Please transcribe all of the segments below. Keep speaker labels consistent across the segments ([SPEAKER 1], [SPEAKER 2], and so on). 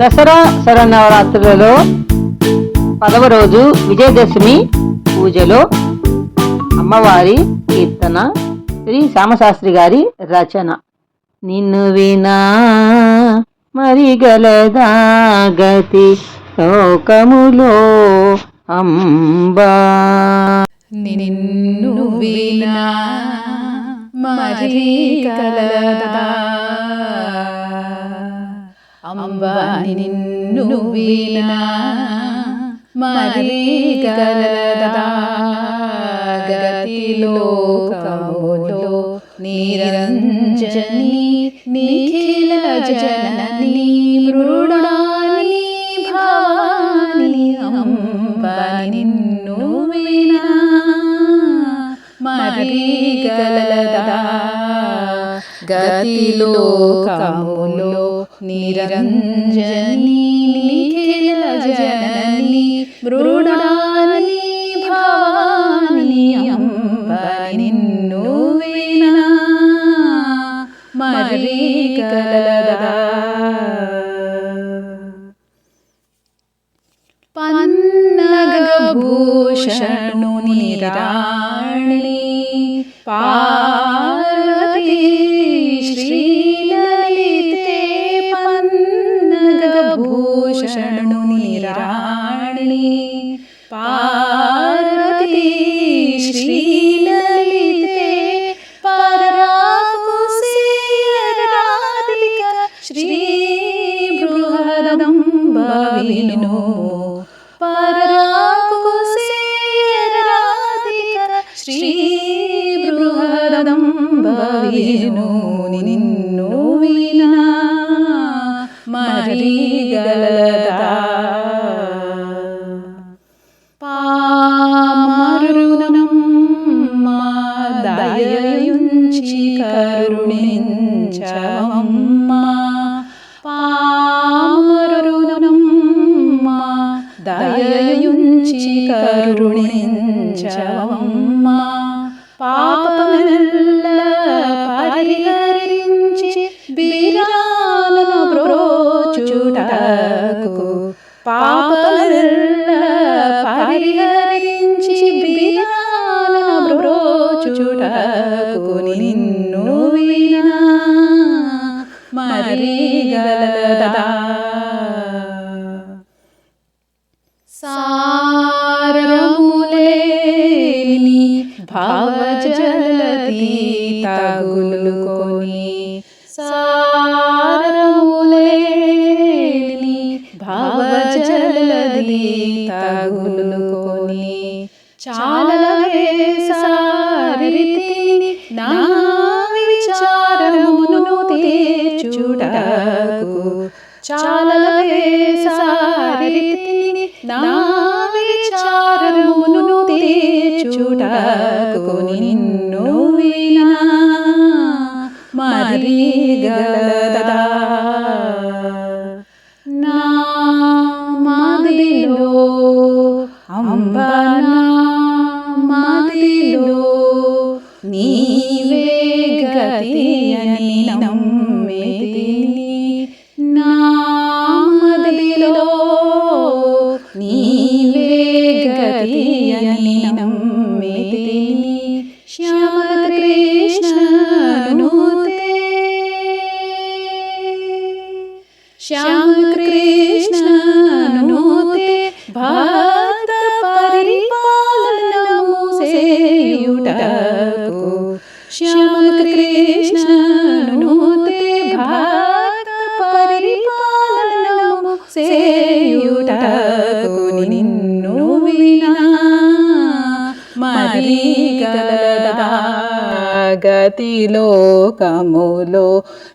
[SPEAKER 1] దసరా శరన్నవరాత్రులలో పదవ రోజు విజయదశమి పూజలో అమ్మవారి కీర్తన శ్రీ శ్యామశాస్త్రి గారి రచన. నిన్ను వినా మరిగలదా గతి లోకములో అంబా.
[SPEAKER 2] నిన్ను వినా మరి కలదా నిన్ను వినా మరి కలదా గతిలోకములో నిరంజని నిఖిల జనని మృడాని భాని అంబా నిన్ను వినా మరి గలదా గతిలోకములో నిరంజని నిఖిల జనని మృడాని భవాని అంబా నిన్ను వినా మరి राणि पार्वती श्रीललिते परराकुसेराधिक श्रीबृहदम्बविनो परराकुसेराधिक श्रीबृहदम्बविनो निन्नु विना मरीगल దయయుంచి కరుణించవమ్మా పామరుణం దయయుంచి కరుణించవమ్మా పాపమెల్ల పరిహరించి బిరాన బ్రోచుటకు. పాపమెల్ల పరిహరించి బిరాన బ్రోచుటకు. నిన్ను వినా మరి గలదా సారములేని భవజలది తగులుకొని సారములేని చాలవే సారితిని నా విచారమును తీర్చుటకు నిన్ను వినా మరి గలదా గతిలోకములో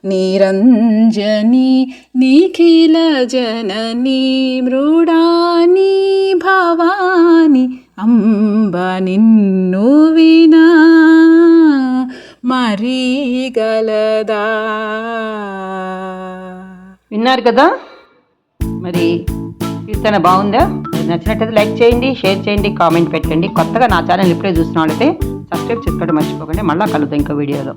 [SPEAKER 2] నిరంజని నిఖిల జనని మృడాని భవాని అంబ నిన్ను మరీగలదా? మరి గలదా
[SPEAKER 1] విన్నారు కదా? మరి కీర్తన బాగుందా? నచ్చినట్లయితే నచ్చినట్టయితే లైక్ చేయండి షేర్ చేయండి కామెంట్ పెట్టండి. కొత్తగా నా ఛానల్ ఇప్పుడే చూసిన వాళ్ళైతే సబ్స్క్రైబ్ చేసుకోవడం మర్చిపోకండి. మళ్ళీ కలుద్దాం ఇంకో వీడియోలో.